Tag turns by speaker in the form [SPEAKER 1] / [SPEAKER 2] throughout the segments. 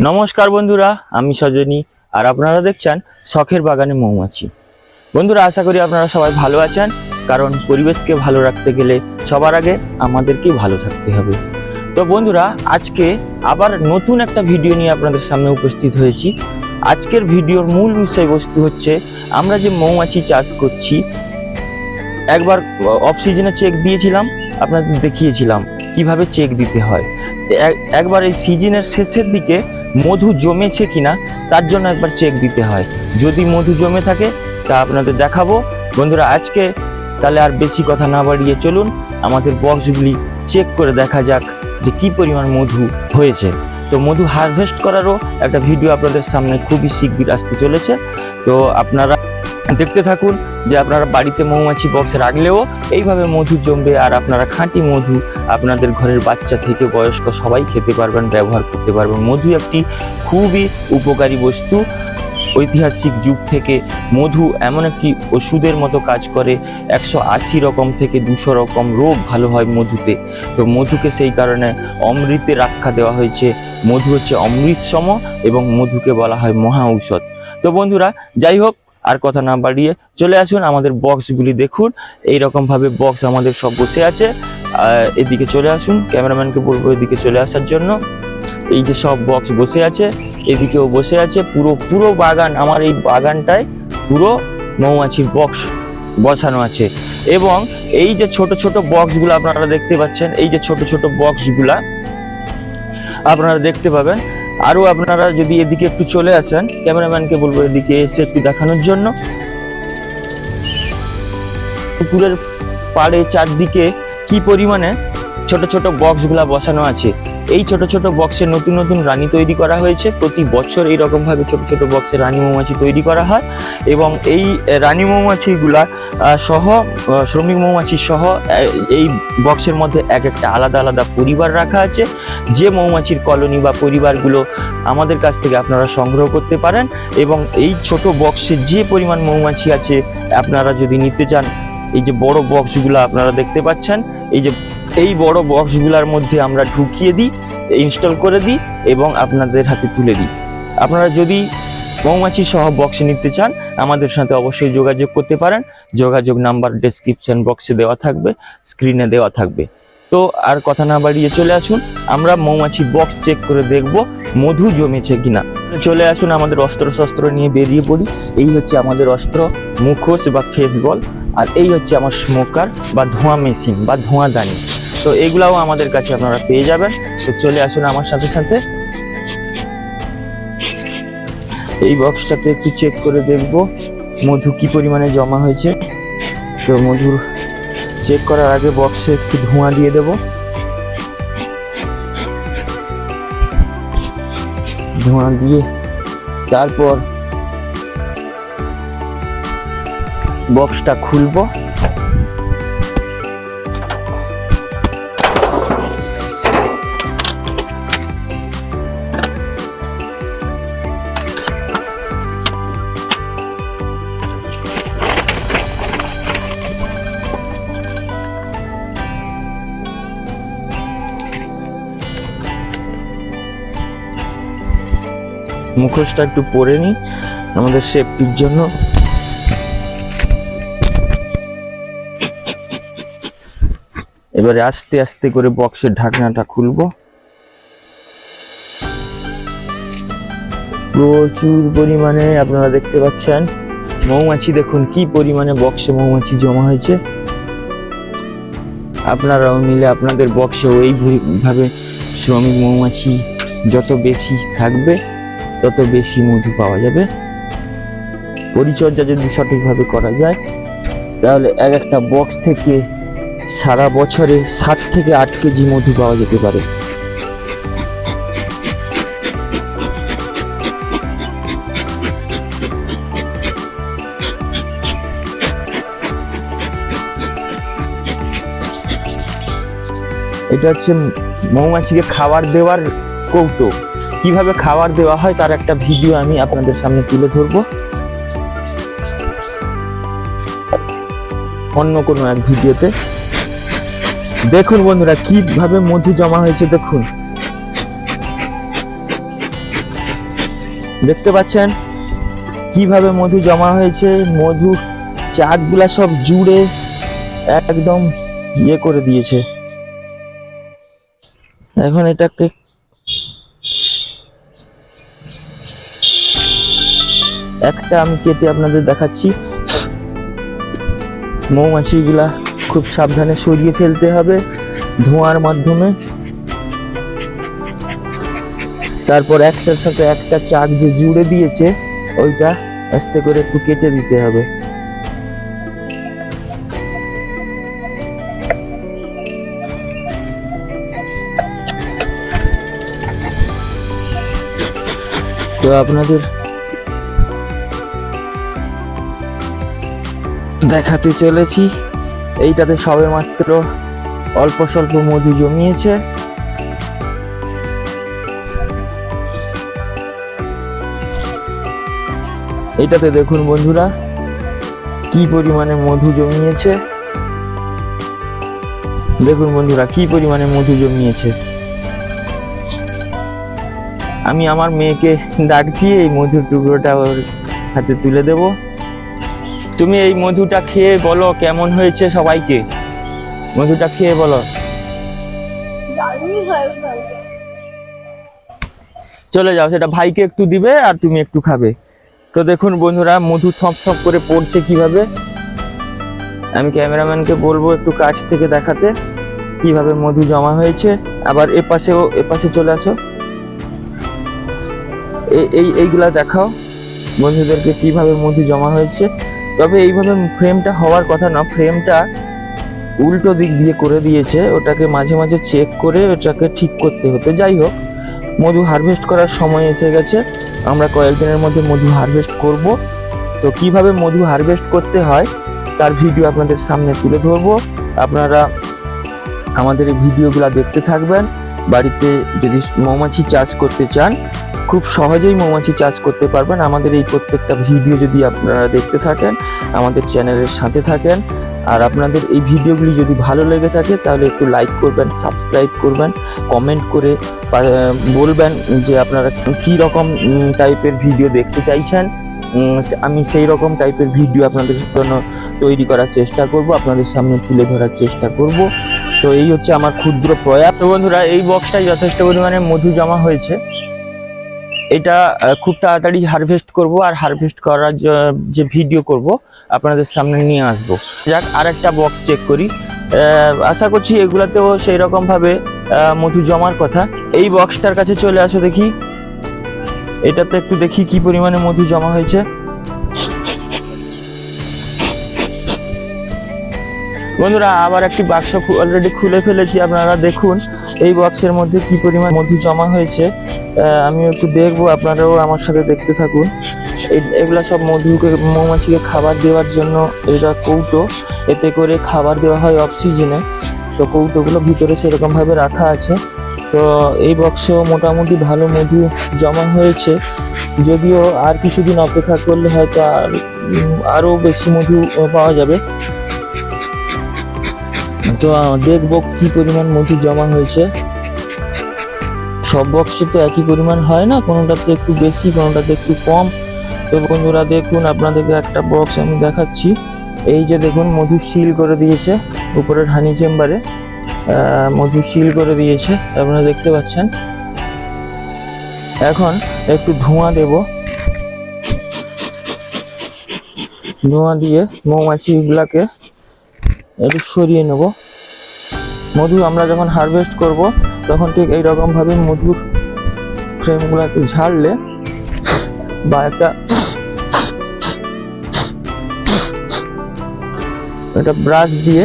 [SPEAKER 1] নমস্কার বন্ধুরা, আমি সজনী আর আপনারা দেখছেন শখের বাগানে মৌমাছি। বন্ধুরা, আশা করি আপনারা সবাই ভালো আছেন, কারণ পরিবেশকে ভালো রাখতে গেলে সবার আগে আমাদেরকেই ভালো থাকতে হবে। তো বন্ধুরা, আজকে আবার নতুন একটা ভিডিও নিয়ে আপনাদের সামনে উপস্থিত হয়েছি। আজকের ভিডিওর মূল বিষয়বস্তু হচ্ছে, আমরা যে মৌমাছি চাষ করছি, একবার অফ সিজনে চেক দিয়েছিলাম, আপনাদের দেখিয়েছিলাম কীভাবে চেক দিতে হয়। এক- একবার এই সিজনের শেষের দিকে মধু জমেছে কিনা, তার জন্য একবার চেক দিতে হয়। যদি মধু জমে থাকে, তা আপনাদের দেখাবো। বন্ধুরা, আজকে তাহলে আর বেশি কথা না বাড়িয়ে চলুন। আমাদের বক্সগুলি চেক করে দেখা যাক যে কি পরিমাণ মধু হয়েছে। তো মধু হারভেস্ট করারও একটা ভিডিও আপনাদের সামনে খুবই শিগগির আসতে চলেছে। তো আপনারা দেখতে থাকুন যে আপনারা বাড়িতে মৌমাছি বক্স রাখলেও এইভাবে মধু জমবে আর আপনারা খাঁটি মধু আপনাদের ঘরের বাচ্চা থেকে বয়স্ক সবাই খেতে পারবেন, ব্যবহার করতে পারবেন। মধু একটি খুবই উপকারী বস্তু। ঐতিহাসিক যুগ থেকে মধু এমন একটি ওষুধের মতো কাজ করে, একশো আশি রকম থেকে দুশো রকম রোগ ভালো হয় মধুতে। তো মধুকে সেই কারণে অমৃতে আখ্যা দেওয়া হয়েছে। মধু হচ্ছে অমৃতসম এবং মধুকে বলা হয় মহা ঔষধ। তো বন্ধুরা, যাই হোক আর কথা না বাড়িয়ে চলে আসুন আমাদের বক্সগুলি দেখুন। এই রকম ভাবে বক্স আমাদের সব বসে আছে। এদিকে চলে আসুন ক্যামেরাম্যানকে বলব এদিকে চলে আসার জন্য। এই যে সব বক্স বসে আছে, এদিকেও বসে আছে। পুরো পুরো বাগান, আমার এই বাগানটায় পুরো মৌমাছির বক্স বসানো আছে। এবং এই যে ছোট ছোট বক্সগুলো আপনারা দেখতে পাচ্ছেন, এই যে ছোট ছোট বক্সগুলা আপনারা দেখতে পাবেন আরও আপনারা যদি এদিকে একটু চলে আসেন, ক্যামেরাম্যানকে বলব এদিকে এসে একটু দেখানোর জন্য। পুকুরের পাড়ে চারদিকে কি পরিমাণে ছোট ছোট বক্সগুলা বসানো আছে? এই ছোট ছোট বক্সে নতুন নতুন রানী তৈরি করা হয়েছে। প্রতি বছর এই রকম ভাবে ছোট ছোট বক্সে রানী মৌমাছি তৈরি করা হয় এবং এই রানী মৌমাছিগুলা সহ শ্রমিক মৌমাছি সহ এই বক্সের মধ্যে এক একটা আলাদা আলাদা পরিবার রাখা আছে। যে মৌমাছির কলোনি বা পরিবারগুলো আমাদের কাছ থেকে আপনারা সংগ্রহ করতে পারেন এবং এই ছোট বক্সে যে পরিমাণ মৌমাছি আছে আপনারা যদি নিতে চান, এই যে বড় বক্সগুলো আপনারা দেখতে পাচ্ছেন, এই যে এই বড় বক্সগুলোর মধ্যে আমরা ঢুকিয়ে দিই ইনস্টল করে দিই এবং আপনাদের হাতে তুলে দিই। আপনারা যদি মৌমাছি সহ বক্স নিতে চান, আমাদের সাথে অবশ্যই যোগাযোগ করতে পারেন। যোগাযোগ নাম্বার ডেসক্রিপশন বক্সে দেওয়া থাকবে স্ক্রিনে দেওয়া থাকবে। তো আর কথা না বাড়িয়ে চলে আসুন, আমরা মৌমাছি বক্স চেক করে দেখব মধু জমেছে কিনা। চলে আসুন আমাদের অস্ত্র শস্ত্র নিয়ে বেরিয়ে পড়ি। এই হচ্ছে আমাদের অস্ত্র, মুখোশ বা ফেস বল আর এই হচ্ছে আমার স্মোকার বা ধোঁয়া মেশিন বা ধোঁয়াদানি তো এগুলাও আমাদের কাছে আপনারা পেয়ে যাবেন। তো চলে আসুন আমার সাথে সাথে। এই বক্সটাতে একটু চেক করে দেখব মধু কি পরিমাণে জমা হয়েছে। তো মধুর চেক করার আগে বক্সে একটু ধোঁয়া দিয়ে দেব। ধোঁয়া দিয়ে তারপর বক্সটা খুলব। মুখোশটা একটু পরে নিই আমাদের সেফটির জন্য। এবারে আস্তে আস্তে করে বক্সের ঢাকনাটা খুলবো। প্রচুর পরিমাণে আপনারা দেখতে পাচ্ছেন, মৌমাছি দেখুন কি পরিমাণে বক্সে মৌমাছি জমা হয়েছে। আপনারাও নিলে আপনাদের বক্সেও এইভাবে শ্রমিক মৌমাছি যত বেশি থাকবে, তত বেশি মধু পাওয়া যাবে। পরিচর্যা যদি সঠিকভাবে করা যায়, তাহলে এক একটা বক্স থেকে সারা বছরে সাত থেকে আট কেজি মধু পাওয়া যেতে পারে। এটা হচ্ছে মৌমাছিকে খাবার দেওয়ার কৌটো। কীভাবে খাবার দেওয়া হয় তার একটা ভিডিও আমি আপনাদের সামনে তুলে ধরবো। অন্য কোনো এক ভিডিওতে। দেখুন বন্ধুরা, কীভাবে মধু জমা হয়েছে দেখুন। দেখতে পাচ্ছেন? কীভাবে মধু জমা হয়েছে? মধু চাকগুলা সব জুড়ে একদম ইয়ে করে দিয়েছে। এখন এটাকে একটা আমি কেটে আপনাদের দেখাচ্ছি। মৌমাছিগুলা খুব সাবধানে সরিয়ে ফেলতে হবে ধোঁয়ার মাধ্যমে। তারপর একটার সাথে একটা চাক যে জুড়ে দিয়েছে, ওইটা আস্তে করে একটু কেটে দিতে হবে। তো আপনাদের দেখাতে চলেছি। এইটাতে সবে মাত্র অল্প স্বল্প মধু জমিয়েছে। এটাতে দেখুন বন্ধুরা, কি পরিমাণে মধু জমিয়েছে। দেখুন বন্ধুরা, কি পরিমাণে মধু জমিয়েছে। আমি আমার মেয়েকে ডাকছি, এই মধুর টুকরোটা ওর হাতে তুলে দেব। তুমি এই মধুটা খেয়ে বলো কেমন হয়েছে সবাইকে? মধুটা খেয়ে বলো। চলে যাও সেটা ভাইকে একটু দিবে আর তুমি একটু খাবে। তো দেখুন বন্ধুরা মধু থপ থপ করে পড়ছে কীভাবে? আমি ক্যামেরাম্যানকে বলব একটু কাছ থেকে দেখাতে কীভাবে মধু জমা হয়েছে। আবার এ পাশেও এ পাশে চলে আসো। এই- এই এইগুলা দেখাও। বন্ধুদেরকে কীভাবে মধু জমা হয়েছে। তবে এইভাবে ফ্রেমটা হওয়ার কথা না ফ্রেমটা উল্টো দিক দিয়ে করে দিয়েছে, ওটাকে মাঝে মাঝে চেক করে ওটাকে ঠিক করতে হতো। যাই হোক, মধু হারভেস্ট করার সময় এসে গেছে, আমরা কয়েকদিনের মধ্যে মধু হারভেস্ট করব। তো কীভাবে মধু হারভেস্ট করতে হয়, তার ভিডিও আপনাদের সামনে তুলে ধরবো। আপনারা আমাদের এই ভিডিওগুলো দেখতে থাকবেন। বাড়িতে যদি মৌমাছি চাষ করতে চান খুব সহজেই মৌমাছি চাষ করতে পারবেন। আমাদের এই প্রত্যেকটা ভিডিও যদি আপনারা দেখতে থাকেন, আমাদের চ্যানেলের সাথে থাকেন, আর আপনাদের এই ভিডিওগুলি যদি ভালো লেগে থাকে, তাহলে একটু লাইক করবেন সাবস্ক্রাইব করবেন কমেন্ট করে বলবেন যে আপনারা কি রকম টাইপের ভিডিও দেখতে চাইছেন। আমি সেই রকম টাইপের ভিডিও আপনাদের জন্য তৈরি করার চেষ্টা করব, আপনাদের সামনে তুলে ধরার চেষ্টা করব। তো এই হচ্ছে আমার ক্ষুদ্র প্রয়াস। তো বন্ধুরা, এই বক্সটায় যথেষ্ট পরিমাণে মধু জমা হয়েছে। এটা খুব তাড়াতাড়ি হারভেস্ট করব আর হারভেস্ট করার যে ভিডিও করব, আপনাদের সামনে নিয়ে আসব। যাক, আরেকটা বক্স চেক করি। আশা করছি এগুলাতেও সেই রকম ভাবে মধু জমার কথা। এই বক্সটার কাছে চলে আসো দেখি। এটাতে একটু দেখি কি পরিমাণে মধু জমা হয়েছে। বন্ধুরা, আবার একটি বাক্স অলরেডি খুলে ফেলেছি, আপনারা দেখুন। এই বক্সের মধ্যে কি পরিমাণ মধু জমা হয়েছে আমি একটু দেখব, আপনারাও আমার সাথে দেখতে থাকুন। এগুলা সব মধুকে, মৌমাছিকে খাবার দেওয়ার জন্য এটা কৌটো, এতে করে খাবার দেওয়া হয় অফ সিজনে তো কৌটোগুলো ভিতরে সেরকমভাবে রাখা আছে। তো এই বক্সে মোটামুটি ভালো মধু জমা হয়েছে। যদিও আর কিছুদিন অপেক্ষা করলে হয়তো আর আরও বেশি মধু পাওয়া যাবে। তো দেখব কি পরিমাণ মধু জমা হয়েছে। সব বক্সে তো একই পরিমাণ হয় না, কোনোটাতে একটু বেশি, কোনোটাতে একটু কম। তো বন্ধুরা, দেখুন, আপনাদেরকে একটা বক্স আমি দেখাচ্ছি। এই যে দেখুন, মধু সিল করে দিয়েছে উপরের হানি চেম্বারে মধু সিল করে দিয়েছে, আপনারা দেখতে পাচ্ছেন। এখন একটু ধোঁয়া দেব। ধোঁয়া দিয়ে মৌমাছিগুলাকে একটু সরিয়ে নেব। মধু আমরা যখন হারভেস্ট করব, তখন ঠিক এইরকম ভাবে মধুর ফ্রেমগুলোকে ঝাড়লে বা একটা একটা ব্রাশ দিয়ে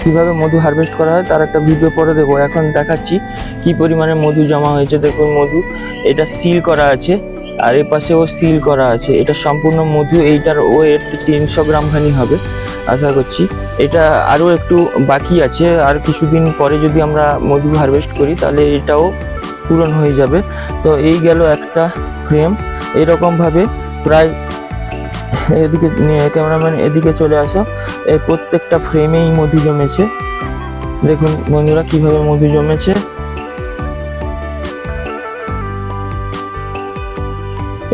[SPEAKER 1] কীভাবে মধু হারভেস্ট করা হয় তার একটা ভিডিও পরে দেবো। এখন দেখাচ্ছি কি পরিমাণে মধু জমা হয়েছে। দেখুন মধু, এটা সিল করা আছে। আর এ পাশেও সিল করা আছে। এটা সম্পূর্ণ মধু, এইটার ওয়েট তিনশো গ্রাম খানি হবে, আশা করছি। এটা আরও একটু বাকি আছে, আর কিছুদিন পরে যদি আমরা মধু হারভেস্ট করি, তাহলে এটাও পূরণ হয়ে যাবে। তো এই গেল একটা ফ্রেম এরকমভাবে প্রায় এদিকে ক্যামেরাম্যান এদিকে চলে আসো। এই প্রত্যেকটা ফ্রেমেই মধু জমেছে। দেখুন বন্ধুরা, কীভাবে মধু জমেছে।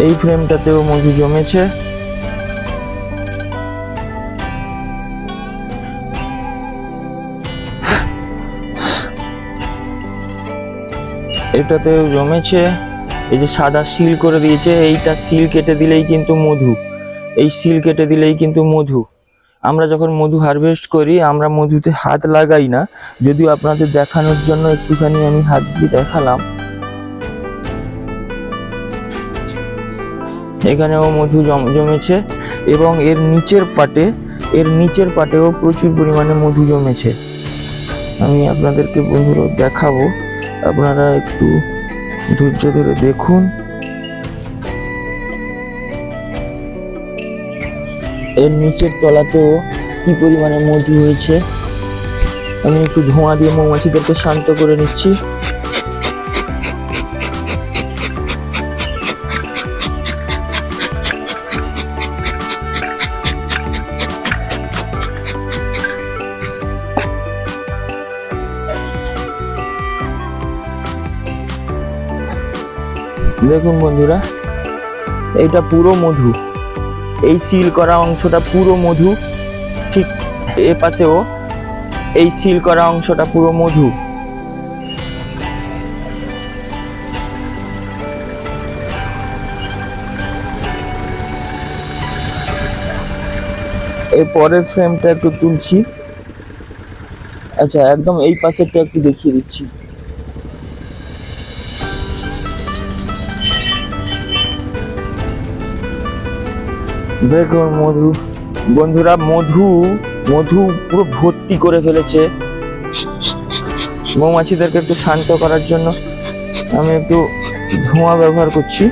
[SPEAKER 1] এই ফ্রেমটাতেও মধু জমেছে। এটাতেও জমেছে। এই যে সাদা সিল করে দিয়েছে, এইটা সিল কেটে দিলেই কিন্তু মধু। এই সিল কেটে দিলেই কিন্তু মধু। আমরা যখন মধু হারভেস্ট করি, আমরা মধুতে হাত লাগাই না। যদিও আপনাদের দেখানোর জন্য একটুখানি আমি হাত দিয়ে দেখালাম। এখানেও মধু জম- জমেছে এবং এর নিচের পাটে, এর নিচের পাটেও প্রচুর পরিমাণে মধু জমেছে। আমি আপনাদেরকে বন্ধুরা দেখাবো, আপনারা একটু ধৈর্য ধরে দেখুন। এর নিচের তলাতেও কি পরিমাণে মধু হয়েছে? আমি একটু ধোঁয়া দিয়ে মৌমাছিদেরকে শান্ত করে নিচ্ছি। দেখুন বন্ধুরা, এইটা পুরো মধু। এই সিল করা অংশটা পুরো মধু, ঠিক এ পাশেও এই সিল করা অংশটা পুরো মধু। এর পরের ফ্রেমটা একটু তুলছি। আচ্ছা একদম এই পাশেরটা একটু দেখিয়ে দিচ্ছি। দেখুন মধু। বন্ধুরা, মধু মধু পুরো ভর্তি করে ফেলেছে। মৌমাছিদেরকে একটু শান্ত করার জন্য আমি একটু ধোঁয়া ব্যবহার করছি।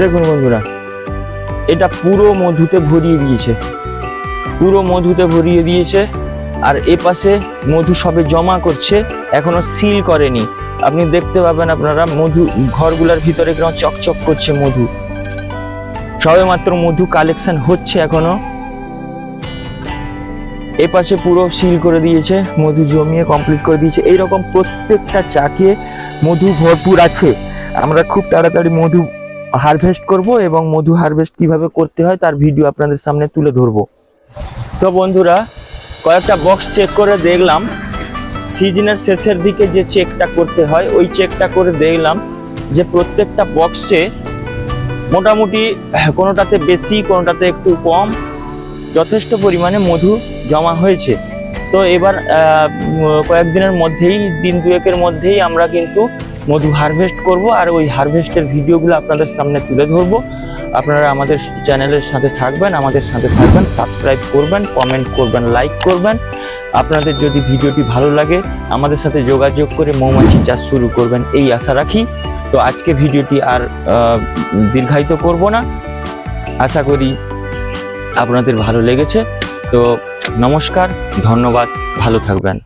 [SPEAKER 1] দেখুন বন্ধুরা, এটা পুরো মধুতে ভরিয়ে দিয়েছে। পুরো মধুতে ভরিয়ে দিয়েছে আর এ পাশে মধু সবে জমা করছে, এখনও সিল করেনি। আপনি দেখতে পাবেন আপনারা মধু, ঘরগুলোর ভিতরে কীরকম চকচক করছে মধু। সবে মাত্র মধু কালেকশন হচ্ছে এখনও। এ পাশে পুরো সিল করে দিয়েছে, মধু জমিয়ে কমপ্লিট করে দিয়েছে। এইরকম প্রত্যেকটা চাকে মধু ভরপুর আছে। আমরা খুব তাড়াতাড়ি মধু হারভেস্ট করব এবং মধু হারভেস্ট কীভাবে করতে হয় তার ভিডিও আপনাদের সামনে তুলে ধরবো। তো বন্ধুরা, কয়েকটা বক্স চেক করে দেখলাম। সিজনের শেষের দিকে যে চেকটা করতে হয়, ওই চেকটা করে দেখলাম যে প্রত্যেকটা বক্সে মোটামুটি কোনোটাতে বেশি, কোনোটাতে একটু কম যথেষ্ট পরিমাণে মধু জমা হয়েছে। তো এবার কয়েকদিনের মধ্যেই, দিন দুয়েকের মধ্যেই আমরা কিন্তু মধু হারভেস্ট করব আর ওই হারভেস্টের ভিডিওগুলো আপনাদের সামনে তুলে ধরবো। আপনারা আমাদের চ্যানেলের সাথে থাকবেন, আমাদের সাথে থাকবেন সাবস্ক্রাইব করবেন কমেন্ট করবেন লাইক করবেন। আপনাদের যদি ভিডিওটি ভালো লাগে, আমাদের সাথে যোগাযোগ করে মৌমাছি চাষ শুরু করবেন, এই আশা রাখি। তো আজকে ভিডিওটি আর দীর্ঘায়িত করব না। আশা করি আপনাদের ভালো লেগেছে। তো নমস্কার, ধন্যবাদ, ভালো থাকবেন।